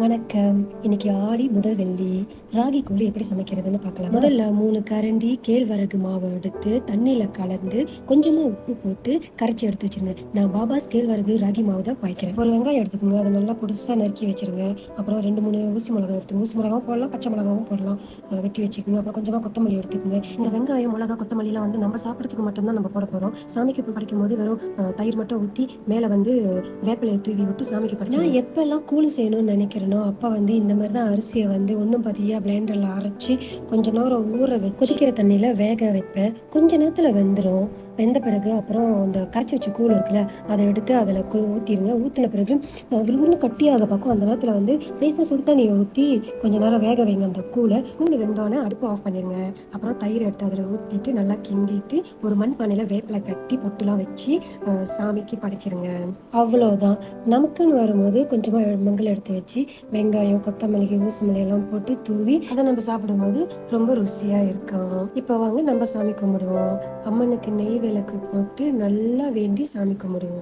வணக்கம். இன்னைக்கு ஆடி முதல் வெள்ளி. ராகி கூழ் எப்படி சமைக்கிறதுன்னு பார்க்கலாம். முதல்ல மூணு கரண்டி கேழ்வரகு மாவை எடுத்து தண்ணியில கலந்து கொஞ்சமா உப்பு போட்டு கரைச்சி எடுத்து வச்சிருங்க நான் பாபாஸ் கேழ்வரகு ராகி மாவு தான் பாய்க்கிறேன். ஒரு வெங்காயம் எடுத்துக்கோங்க. அதை நல்லா பொடுசா நறுக்கி வச்சிருங்க. அப்புறம் ரெண்டு மூணு ஊசி மிளகாய் எடுத்து ஊசி மிளகாவும் போடலாம் பச்சை மிளகாவும் போடலாம். வெட்டி வச்சுக்கோங்க. அப்புறம் கொஞ்சமா கொத்தமல்லி எடுத்துக்கோங்க. இந்த வெங்காயம் மிளகா கொத்தமல்லிலாம் வந்து நம்ம சாப்பிட்றதுக்கு மட்டும்தான் நம்ம போட போறோம். சாமிக்கு படைக்கும் போது வெறும் தயிர் மட்டும் ஊற்றி மேலே வந்து வேப்பிலையை தூவி விட்டு சாமிக்கு படைச்சு நான் எப்பெல்லாம் கூழ் செய்யணும்னு நினைக்கிறேன் அப்போ வந்து இந்த மாதிரி தான் அரிசியை வந்து ஒன்றும் பதியாக பிளெண்டரில் அரைச்சி கொஞ்ச நேரம் ஊற வை கொதிக்கிற தண்ணியில் வேக வைப்பேன். கொஞ்ச நேரத்தில் வெந்துடும் வெந்த பிறகு அப்புறம் அந்த கரைச்சி வச்ச கூழ் இருக்குல்ல அதை எடுத்து அதில் ஊற்றிடுங்க ஊற்றின பிறகு அஹ், கட்டியாக பக்கம் அந்த நேரத்தில் வந்து லேசாக சுடு தண்ணியை ஊற்றி கொஞ்ச நேரம் வேக வைங்க அந்த கூழை. கூழ் வெந்தோடனே அடுப்பு ஆஃப் பண்ணிடுங்க அப்புறம் தயிர் எடுத்து அதில் ஊற்றிட்டு நல்லா கிண்டிட்டு ஒரு மண் பானையில் வேப்பிலை கட்டி பொட்டுலாம் வச்சு சாமிக்கு படைச்சிருங்க. அவ்வளோதான் நமக்குன்னு வரும்போது கொஞ்சமாக மங்கள் எடுத்து வச்சு வெங்காயம் கொத்தமல்லி ஊசுமல்லி எல்லாம் போட்டு தூவி அதை நம்ம சாப்பிடும்போது ரொம்ப ருசியா இருக்கும். இப்போ வாங்க நம்ம சாமி கும்பிடுவோம். அம்மனுக்கு நெய் விளக்கு போட்டு நல்லா வேண்டி சாமி கும்பிடுவோம்.